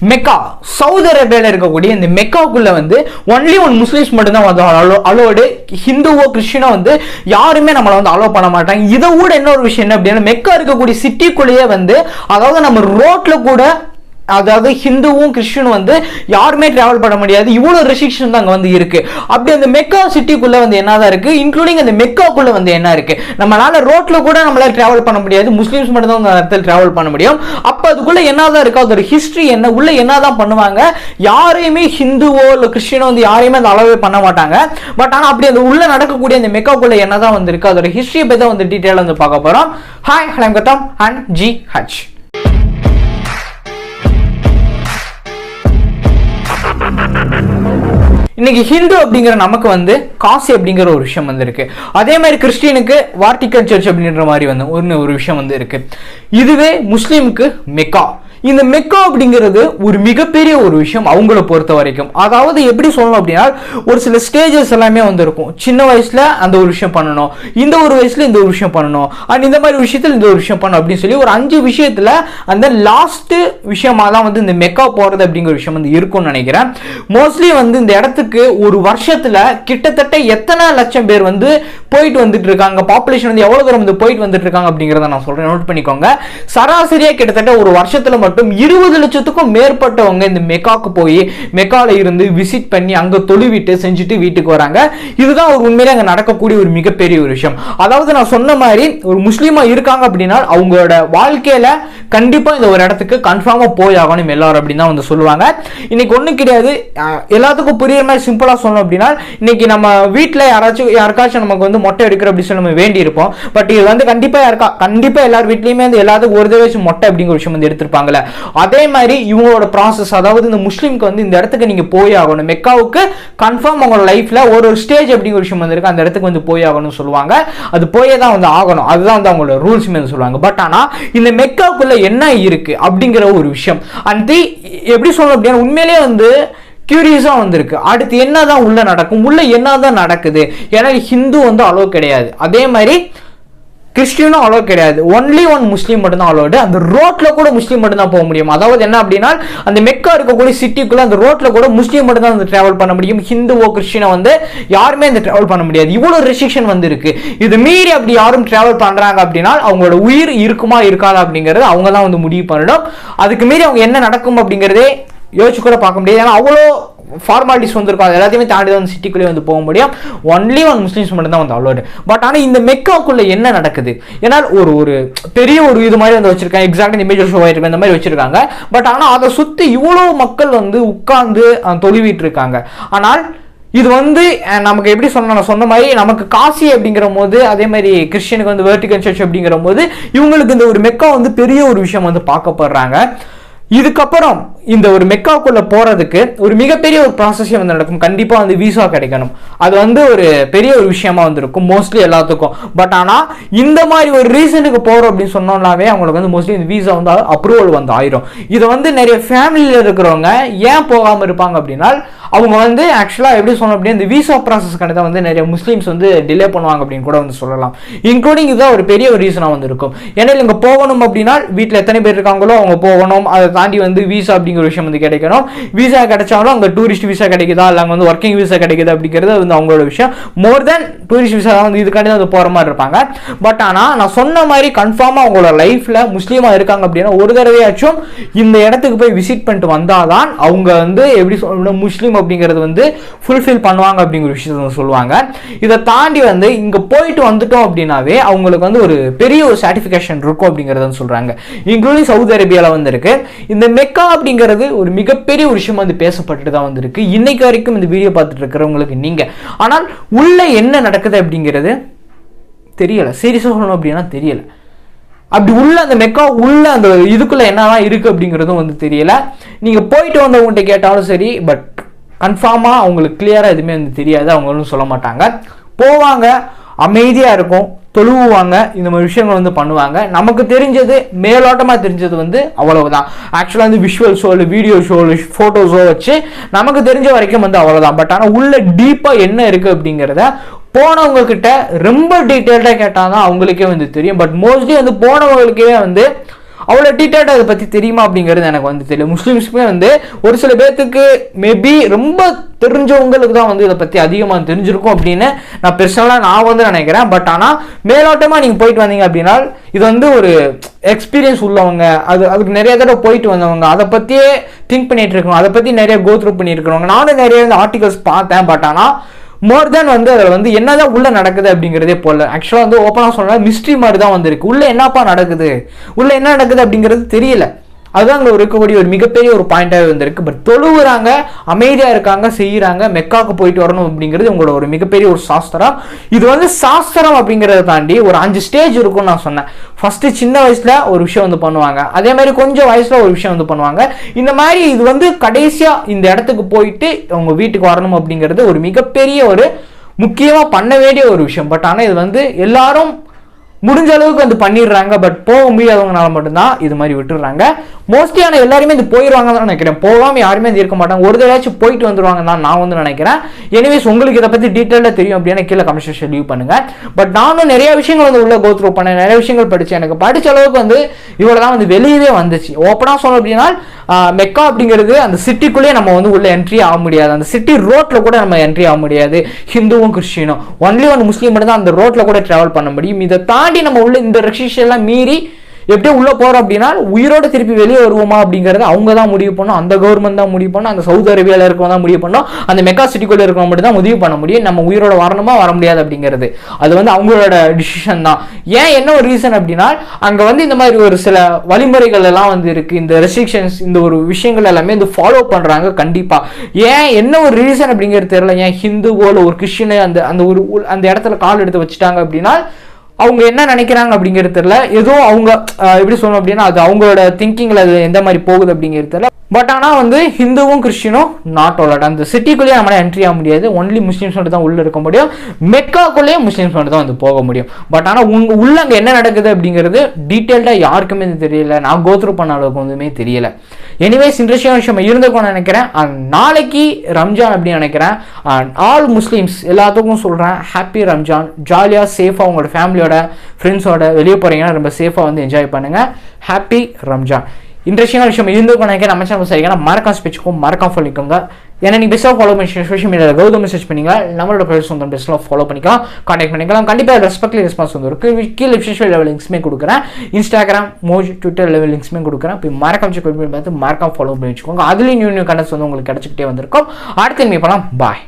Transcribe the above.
Mecca Saudi அரேபியாவில் இருக்கக்கூடிய இந்த மெக்காவுக்குள்ள வந்து ஒன்லி ஒன் முஸ்லீம்ஸ் மட்டும்தான் வந்து அலோ அலோடு ஹிந்துவோ கிறிஸ்டினோ வந்து யாருமே நம்மளை வந்து அலோ பண்ண மாட்டாங்க. இதை விட ஒரு விஷயம் என்ன அப்படின்னா மெக்கா இருக்கக்கூடிய சிட்டிக்குள்ளேயே வந்து அதாவது நம்ம ரோட்ல கூட அதாவது ஹிந்துவும் கிறிஸ்டினும் வந்து யாருமே டிராவல் பண்ண முடியாது. இவ்வளோ ரெஸ்ட்ரிக்ஷன் தான் அங்கே வந்து இருக்கு. அப்படி அந்த மெக்கா சிட்டிக்குள்ள வந்து என்னதான் இருக்கு? இன்க்ளூடிங் அந்த மெக்காக்குள்ள வந்து என்ன இருக்கு? நம்மளால ரோட்ல கூட நம்மளால டிராவல் பண்ண முடியாது. முஸ்லீம்ஸ் மட்டும் தான் அந்த இடத்துல டிராவல் பண்ண முடியும். அப்போ அதுக்குள்ள என்னதான் இருக்கு அதோட ஹிஸ்டரி என்ன உள்ள என்னதான் பண்ணுவாங்க? யாரையுமே ஹிந்துவோ இல்லை கிறிஸ்டினோ வந்து யாரையுமே அந்த அளவே பண்ண மாட்டாங்க. பட் ஆனால் அப்படி அந்த உள்ள நடக்கக்கூடிய அந்த மெக்காக்குள்ள என்னதான் வந்து இருக்கு அதோட ஹிஸ்டரியை பற்றி தான் வந்து டீட்டெயிலாக வந்து பார்க்க போகிறோம் ஹாய் ஹலம் கட்டம் அண்ட் ஜி ஹச் இன்னைக்கு ஹிந்து அப்படிங்கிற நமக்கு வந்து காசி அப்படிங்கிற ஒரு விஷயம் வந்து இருக்கு அதே மாதிரி கிறிஸ்டியனுக்கு வார்டிக்கல் சர்ச் அப்படின்ற மாதிரி வந்து ஒன்று ஒரு விஷயம் வந்து இருக்கு. இதுவே முஸ்லீமுக்கு மெக்கா. இந்த மெக்கா அப்படிங்கிறது ஒரு மிகப்பெரிய ஒரு விஷயம் அவங்கள பொறுத்த வரைக்கும். அதாவது எப்படி சொல்லணும் அப்படின்னா ஒரு சில ஸ்டேஜஸ் எல்லாமே வந்திருக்கும். சின்ன வயசுல அந்த ஒரு விஷயம் பண்ணணும் இந்த ஒரு வயசுல இந்த ஒரு விஷயம் பண்ணணும் அண்ட் இந்த மாதிரி விஷயத்தில் இந்த ஒரு விஷயம் பண்ணணும் அப்படின்னு சொல்லி ஒரு அஞ்சு விஷயத்துல அந்த லாஸ்ட் விஷயமா தான் வந்து இந்த மெக்கா போறது அப்படிங்கிற விஷயம் வந்து இருக்கும்னு நினைக்கிறேன். மோஸ்ட்லி வந்து இந்த இடத்துக்கு ஒரு வருஷத்துல கிட்டத்தட்ட எத்தனை லட்சம் பேர் வந்து போயிட்டு வந்துட்டு இருக்காங்க பாப்புலேஷன் வந்து எவ்வளவு தூரம் வந்து போயிட்டு வந்துட்டு இருக்காங்க அப்படிங்கிறத நான் சொல்றேன். நோட் பண்ணிக்கோங்க. சராசரியா கிட்டத்தட்ட ஒரு வருஷத்துல மட்டும் இருபது லட்சத்துக்கும் மேற்பட்டவங்க இந்த மெக்காக்கு போய் மெக்கால இருந்து விசிட் பண்ணி அங்க தொழுவிட்டு செஞ்சுட்டு வீட்டுக்கு வராங்க. இதுதான் ஒரு உண்மையிலே அங்க நடக்கக்கூடிய ஒரு மிகப்பெரிய ஒரு விஷயம். அதாவது நான் சொன்ன மாதிரி ஒரு முஸ்லீமா இருக்காங்க அப்படின்னா அவங்களோட வாழ்க்கையில கண்டிப்பா இந்த ஒரு இடத்துக்கு கன்ஃபார்மா போய் ஆகணும் எல்லாரும் அப்படின்னு தான் வந்து சொல்லுவாங்க. இன்னைக்கு ஒன்றும் கிடையாது. எல்லாத்துக்கும் புரியுற மாதிரி சிம்பிளா சொல்லணும் அப்படின்னா இன்னைக்கு நம்ம வீட்டில் யாராச்சும் யாருக்காச்சும் நமக்கு வந்து மொட்டை எடுக்கிற அப்படின்னு சொல்லி நம்ம வேண்டி இருப்போம். பட் இது வந்து கண்டிப்பா யாருக்கா கண்டிப்பா எல்லார் வீட்லயுமே வந்து எல்லாத்துக்கும் ஒரு தடவை மொட்டை அப்படிங்கிற விஷயம் வந்து எடுத்திருப்பாங்களே அதே மாதிரி இவங்களோட ப்ராசஸ் அதாவது இந்த முஸ்லீம்க்கு வந்து இந்த இடத்துக்கு நீங்கள் போய் ஆகணும். மெக்காவுக்கு கன்ஃபார்ம் அவங்களோட லைஃப்பில் ஒரு ஒரு ஸ்டேஜ் அப்படிங்கிற விஷயம் வந்திருக்கு. அந்த இடத்துக்கு வந்து போய் ஆகணும்னு சொல்லுவாங்க. அது போயே தான் வந்து ஆகணும். அதுதான் வந்து அவங்களோட ரூல்ஸ் வந்து சொல்லுவாங்க. பட் ஆனால் இந்த மெக்காவுக்குள்ளே என்ன இருக்குது அப்படிங்கிற ஒரு விஷயம். அந்த எப்படி சொல்லணும் அப்படின்னா உண்மையிலேயே வந்து கியூரியஸாக வந்திருக்கு. அடுத்து என்ன தான் உள்ளே நடக்கும்? உள்ளே என்ன தான் நடக்குது? ஏன்னா ஹிந்து வந்து அலோ கிடையாது. அதே மாதிரி கிறிஸ்டியனும் அலோ கிடையாது. ஒன்லி ஒன் முஸ்லீம் மட்டும்தான் அலோடு அந்த ரோட்ல கூட முஸ்லீம் மட்டும்தான் போக முடியும். அதாவது என்ன அப்படின்னா அந்த மெக்கா இருக்கக்கூடிய சிட்டிக்குள்ள அந்த ரோட்ல கூட முஸ்லீம் மட்டும் தான் வந்து டிராவல் பண்ண முடியும். ஹிந்துவோ கிறிஸ்டினோ வந்து யாருமே அந்த டிராவல் பண்ண முடியாது. இவ்வளோ ரெஸ்ட்ரிக்ஷன் வந்து இருக்கு இது மீறி அப்படி யாரும் டிராவல் பண்றாங்க அப்படின்னா அவங்களோட உயிர் இருக்குமா இருக்காதா அப்படிங்கிறது அவங்க தான் வந்து முடிவு பண்ணணும். அதுக்கு மீறி அவங்க என்ன நடக்கும் அப்படிங்கிறதே யோசிச்சு கூட பார்க்க முடியாது. ஏன்னா அவ்வளோ ஃபார்மாலிட்டிஸ் வந்திருக்கும். அது எல்லாத்தையுமே தாண்டி தான் வந்து சிட்டிக்குள்ளே வந்து போக முடியும். ஒன்லி ஒன் முஸ்லீம்ஸ் மட்டும்தான் வந்து அலோடு பட் ஆனால் இந்த மெக்காக்குள்ளே என்ன நடக்குது? ஏன்னா ஒரு ஒரு பெரிய ஒரு இது மாதிரி வந்து வச்சிருக்காங்க. எக்ஸாக்ட் இந்த இமேஜ் ஷோ ஆயிருக்கும் இந்த மாதிரி வச்சிருக்காங்க. பட் ஆனால் அதை சுற்றி இவ்வளோ மக்கள் வந்து உட்கார்ந்து தொழுவிட்டு இருக்காங்க ஆனால் இது வந்து நமக்கு எப்படி சொன்ன சொன்ன மாதிரி நமக்கு காசி அப்படிங்கிற போது அதே மாதிரி கிறிஸ்டியனுக்கு வந்து வேர்டிகன் சர்ச் அப்படிங்கிற போது இவங்களுக்கு இந்த ஒரு மெக்கா வந்து பெரிய ஒரு விஷயம் வந்து பார்க்கப்படுறாங்க. இதுக்கப்புறம் இந்த ஒரு மெக்காக்குள்ள போறதுக்கு ஒரு மிகப்பெரிய ஒரு ப்ராசஸே வந்து நடக்கும். கண்டிப்பா வந்து விசா கிடைக்கணும். அது வந்து ஒரு பெரிய ஒரு விஷயமா வந்திருக்கும் மோஸ்ட்லி எல்லாத்துக்கும். பட் ஆனா இந்த மாதிரி ஒரு ரீசனுக்கு போறோம் அப்படின்னு சொன்னோம்னாவே அவங்களுக்கு வந்து மோஸ்ட்லி இந்த விசா வந்து அப்ரூவல் வந்து ஆயிரும். இதை வந்து நிறைய ஃபேமிலியில் இருக்கிறவங்க ஏன் போகாம இருப்பாங்க அப்படின்னா அவங்க வந்து ஆக்சுவலா எப்படி சொன்னோம் அப்படின்னா இந்த விசா ப்ராசஸ் கணக்கு வந்து நிறைய முஸ்லீம்ஸ் வந்து டிலே பண்ணுவாங்க அப்படின்னு கூட வந்து சொல்லலாம். இன்க்ளூடிங் இதுதான் ஒரு பெரிய ஒரு ரீசனாக வந்து இருக்கும் ஏன்னா இங்க போகணும் அப்படின்னா வீட்டில் எத்தனை பேர் இருக்காங்களோ அவங்க போகணும். அதை தாண்டி வந்து விசா அப்படிங்கிற விஷயம் வந்து கிடைக்கணும். விசா கிடைச்சாலும் அங்கே டூரிஸ்ட் விசா கிடைக்குதா? இல்லை அங்கே வந்து ஒர்க்கிங் விசா கிடைக்குது? அப்படிங்கிறது வந்து அவங்களோட விஷயம். மோர் தென் டூரிஸ்ட் விசா வந்து இதுக்காண்டி தான் போகிற மாதிரி இருப்பாங்க. பட் ஆனால் நான் சொன்ன மாதிரி கன்ஃபார்மாக அவங்களோட லைஃப்பில் முஸ்லீமாக இருக்காங்க அப்படின்னா ஒரு தடவையாச்சும் இந்த இடத்துக்கு போய் விசிட் பண்ணிட்டு வந்தாதான் அவங்க வந்து எப்படி சொல்லணும் முஸ்லீம் அப்படிங்கிறது வந்து ஃபுல்ஃபில் பண்ணுவாங்க அப்படிங்கிற விஷயத்தை சொல்லுவாங்க. இதை தாண்டி வந்து இங்கே போயிட்டு வந்துட்டோம் அப்படின்னாவே அவங்களுக்கு வந்து ஒரு பெரிய ஒரு சாட்டிஃபிகேஷன் இருக்கும் அப்படிங்கிறத சொல்கிறாங்க இன்க்ளூடிங் சவுதி அரேபியாவில் வந்து இருக்கு இந்த மெக்கா அப்படிங்கிறது ஒரு மிகப்பெரிய ஒரு விஷயமா வந்து பேசப்பட்டு தான் வந்திருக்கு. இன்னைக்கு வரைக்கும் இந்த வீடியோ பார்த்துட்டு இருக்கிறவங்களுக்கு நீங்கள் ஆனால் உள்ளே என்ன நடக்குது அப்படிங்கிறது தெரியலை. சீரியஸாக சொல்லணும் அப்படின்னா தெரியலை. அப்படி உள்ள அந்த மெக்கா உள்ள அந்த இதுக்குள்ள என்னதான் இருக்கு அப்படிங்கிறதும் வந்து தெரியல. நீங்க போயிட்டு வந்தவங்ககிட்ட கேட்டாலும் சரி பட் கன்ஃபார்மா அவங்களுக்கு கிளியரா எதுவுமே வந்து தெரியாது. அவங்க ஒன்றும் சொல்ல மாட்டாங்க. போவாங்க. அமைதியா இருக்கும். தொழுவுவாங்க இந்த மாதிரி விஷயங்கள் வந்து பண்ணுவாங்க. நமக்கு தெரிஞ்சது மேலோட்டமாக தெரிஞ்சது வந்து அவ்வளவுதான். ஆக்சுவலாக வந்து விஷுவல் ஷோ இல்லை வீடியோ ஷோ ஃபோட்டோஸோ வச்சு நமக்கு தெரிஞ்ச வரைக்கும் வந்து அவ்வளோதான் பட் ஆனால் உள்ள டீப்பாக என்ன இருக்குது அப்படிங்கிறத போனவங்க கிட்ட ரொம்ப டீட்டெயில்டாக கேட்டால் தான் அவங்களுக்கே வந்து தெரியும். பட் மோஸ்ட்லி வந்து போனவங்களுக்கே வந்து அவ்வளோ டீட்டெயில்டாக அதை பற்றி தெரியுமா அப்படிங்கிறது எனக்கு வந்து தெரியல. முஸ்லீம்ஸுமே வந்து ஒரு சில பேர்த்துக்கு மேபி ரொம்ப தெரிஞ்சவங்களுக்கு தான் வந்து இதை பற்றி அதிகமாக தெரிஞ்சிருக்கும் அப்படின்னு நான் பெர்சனலாக நான் வந்து நினைக்கிறேன். பட் ஆனால் மேலோட்டமாக நீங்கள் போயிட்டு வந்தீங்க அப்படின்னா இது வந்து ஒரு எக்ஸ்பீரியன்ஸ் உள்ளவங்க அது அதுக்கு நிறைய தடவை போயிட்டு வந்தவங்க அதை பற்றியே திங்க் பண்ணிகிட்டு இருக்கணும் அதை பற்றி நிறைய கோ த்ரூ பண்ணியிருக்கிறவங்க நானும் நிறைய இந்த ஆர்டிகல்ஸ் பார்த்தேன் பட் ஆனால் மோர் தென் வந்து அதில் வந்து என்னதான் உள்ள நடக்குது அப்படிங்கிறதே போல ஆக்சுவலாக வந்து ஓப்பனாக சொன்னால் மிஸ்ட்ரி மாதிரி தான் வந்திருக்கு. உள்ள என்னப்பா நடக்குது? உள்ள என்ன நடக்குது அப்படிங்கிறது தெரியல. அதுதான் அங்கே இருக்கக்கூடிய ஒரு மிகப்பெரிய ஒரு பாயிண்டாகவே இருந்திருக்கு பட் தொழுவுறாங்க அமைதியாக இருக்காங்க செய்கிறாங்க மெக்காவுக்கு போயிட்டு வரணும் அப்படிங்கிறது உங்களோட ஒரு மிகப்பெரிய ஒரு சாஸ்திரம். இது வந்து சாஸ்திரம் அப்படிங்கிறத தாண்டி ஒரு அஞ்சு ஸ்டேஜ் இருக்கும்னு நான் சொன்னேன். ஃபஸ்ட்டு சின்ன வயசில் ஒரு விஷயம் வந்து பண்ணுவாங்க. அதே மாதிரி கொஞ்சம் வயசில் ஒரு விஷயம் வந்து பண்ணுவாங்க. இந்த மாதிரி இது வந்து கடைசியாக இந்த இடத்துக்கு போயிட்டு அவங்க வீட்டுக்கு வரணும் அப்படிங்கிறது ஒரு மிகப்பெரிய ஒரு முக்கியமாக பண்ண வேண்டிய ஒரு விஷயம். பட் ஆனால் இது வந்து எல்லாரும் முடிஞ்ச அளவுக்கு வந்து பண்ணிடுறாங்க. பட் போக முடியாதவங்கனால மட்டும்தான் இது மாதிரி விட்டுடுறாங்க. மோஸ்ட்லி ஆனால் எல்லாருமே இது போயிடுவாங்க தான் நினைக்கிறேன். போகாமல் யாருமே இது இருக்க மாட்டாங்க. ஒரு தடையாச்சும் போயிட்டு வந்துருவாங்க தான் நான் வந்து நினைக்கிறேன். எனிவேஸ் உங்களுக்கு இதை பற்றி டீட்டெயிலாக தெரியும் அப்படின்னு கீழே கமெண்ட் செக்ஷன் லீவ் பண்ணுங்கள் பட் நானும் நிறைய விஷயங்கள் வந்து உள்ளே கோத்ரூ பண்ணேன். நிறைய விஷயங்கள் படித்தேன் எனக்கு படித்த அளவுக்கு வந்து இவ்வளோ தான் வந்து வெளியவே வந்துச்சு. ஓப்பனாக சொன்னோம் அப்படின்னா மெக்கா அப்படிங்கிறது அந்த சிட்டிக்குள்ளேயே நம்ம வந்து உள்ளே என்ட்ரி ஆக முடியாது. அந்த சிட்டி ரோட்டில் கூட நம்ம என்ட்ரி ஆக முடியாது. ஹிந்துவும் கிறிஸ்டினும் ஒன்லி ஒன் முஸ்லீம் மட்டும் தான் அந்த ரோட்டில் கூட ட்ராவல் பண்ண முடியும். இதை தாண்டி நம்ம உள்ள இந்த ரெஸ்ட்ரிக்ஷன் மீறி எப்படியோ உள்ளே போகிறோம் அப்படின்னா உயிரோட திருப்பி வெளியே வருவோமா அப்படிங்கிறது அவங்க தான் முடிவு பண்ணும் அந்த கவர்மெண்ட் தான் முடிவு பண்ணும் அந்த சவுதி அரேபியாவில் இருக்கவங்க தான் முடிவு பண்ணோம் அந்த மெக்கா சிட்டிக்குள்ளே இருக்கவங்க மட்டும் தான் முடிவு பண்ண முடியும். நம்ம உயிரோட வரணுமா வர முடியாது அப்படிங்கிறது. அது வந்து அவங்களோட டிசிஷன் தான். ஏன் என்ன ஒரு ரீசன் அப்படின்னா அங்கே வந்து இந்த மாதிரி ஒரு சில வழிமுறைகள் எல்லாம் வந்து இருக்குது இந்த ரெஸ்ட்ரிக்ஷன்ஸ் இந்த ஒரு விஷயங்கள் எல்லாமே வந்து ஃபாலோ பண்ணுறாங்க கண்டிப்பாக ஏன் என்ன ஒரு ரீசன் அப்படிங்கிறது தெரியல. ஏன் ஹிந்துவோ இல்ல ஒரு கிறிஸ்டினை அந்த அந்த ஒரு உள்- அந்த இடத்துல கால் எடுத்து வச்சுட்டாங்க அப்படின்னா அவங்க என்ன நினைக்கிறாங்க அப்படிங்கிறது தெரியல. ஏதோ அவங்க எப்படி சொல்லணும் அப்படின்னா அது அவங்களோட திங்கிங்கில் அது எந்த மாதிரி போகுது அப்படிங்கிறது தெரியல. பட் ஆனால் வந்து ஹிந்துவும் கிறிஸ்டினும் நாட் அலட் அந்த சிட்டிக்குள்ளேயே நம்மளால் என்ட்ரி ஆக முடியாது. ஒன்லி முஸ்லீம்ஸ் மட்டும் தான் உள்ளே இருக்க முடியும். மெக்காக்குள்ளேயே முஸ்லீம்ஸ் மட்டும் தான் வந்து போக முடியும். பட் ஆனால் உங்க உள்ள அங்கே என்ன நடக்குது அப்படிங்கிறது டீட்டெயில்டாக யாருக்குமே தெரியல. நான் கோத்ரூ பண்ண அளவுக்கு வந்துமே தெரியல. எனிவேஸ் இன்ட்ரெஸ்டிங் விஷயம் இருந்திருக்கும்னு நினைக்கிறேன். அண்ட் நாளைக்கு ரம்ஜான் அப்படின்னு நினைக்கிறேன். அண்ட் ஆல் முஸ்லீம்ஸ் எல்லாத்துக்கும் சொல்கிறேன் ஹாப்பி ரம்ஜான். ஜாலியாக சேஃபாக உங்களோட ஃபேமிலியோட ஃப்ரெண்ட்ஸோட வெளியே போகிறீங்கன்னா ரொம்ப சேஃபாக வந்து என்ஜாய் பண்ணுங்கள் ஹாப்பி ரம்ஜான். இன்ட்ரெஸ்டிங்கான விஷயம். இருந்திருக்கும் நினைக்கிறேன் நம்ம சேனல் சரிங்கன்னா மறக்காம ஸ்பெச்சுக்கும் மறக்காம ஃபாலோக்கோங்க ஏன்னா நீங்கள் பெஸ்ட்டாக ஃபாலோ பண்ணி சோஷியல் மீடியாவில் கௌதம் மெசேஜ் பண்ணிக்கலாம் நம்மளோட ப்ரைஸ் வந்து பெஸ்ட்டாக ஃபாலோ பண்ணிக்கலாம். காண்டாக்ட் பண்ணிக்கலாம். கண்டிப்பாக ரெஸ்பெக்ட்லி ரெஸ்பான்ஸ் வந்து இருக்கு. கீழே சோஷியல் லெவல் லிங்க்ஸ்மே கொடுக்குறேன். இன்ஸ்டாகிராம் மோஜ் ட்விட்டர் லெவல் லிங்க்ஸ்மே கொடுக்குறேன். இப்போ மறக்காம செக் பண்ணி பார்த்து மறக்காம ஃபாலோ பண்ணி வச்சுக்கோங்க. அதுலேயும் நியூ நியூ கண்டென்ட்ஸ் வந்து உங்களுக்கு கிடச்சிக்கிட்டே வந்திருக்கும். அடுத்து மீ பண்ணலாம் பாய்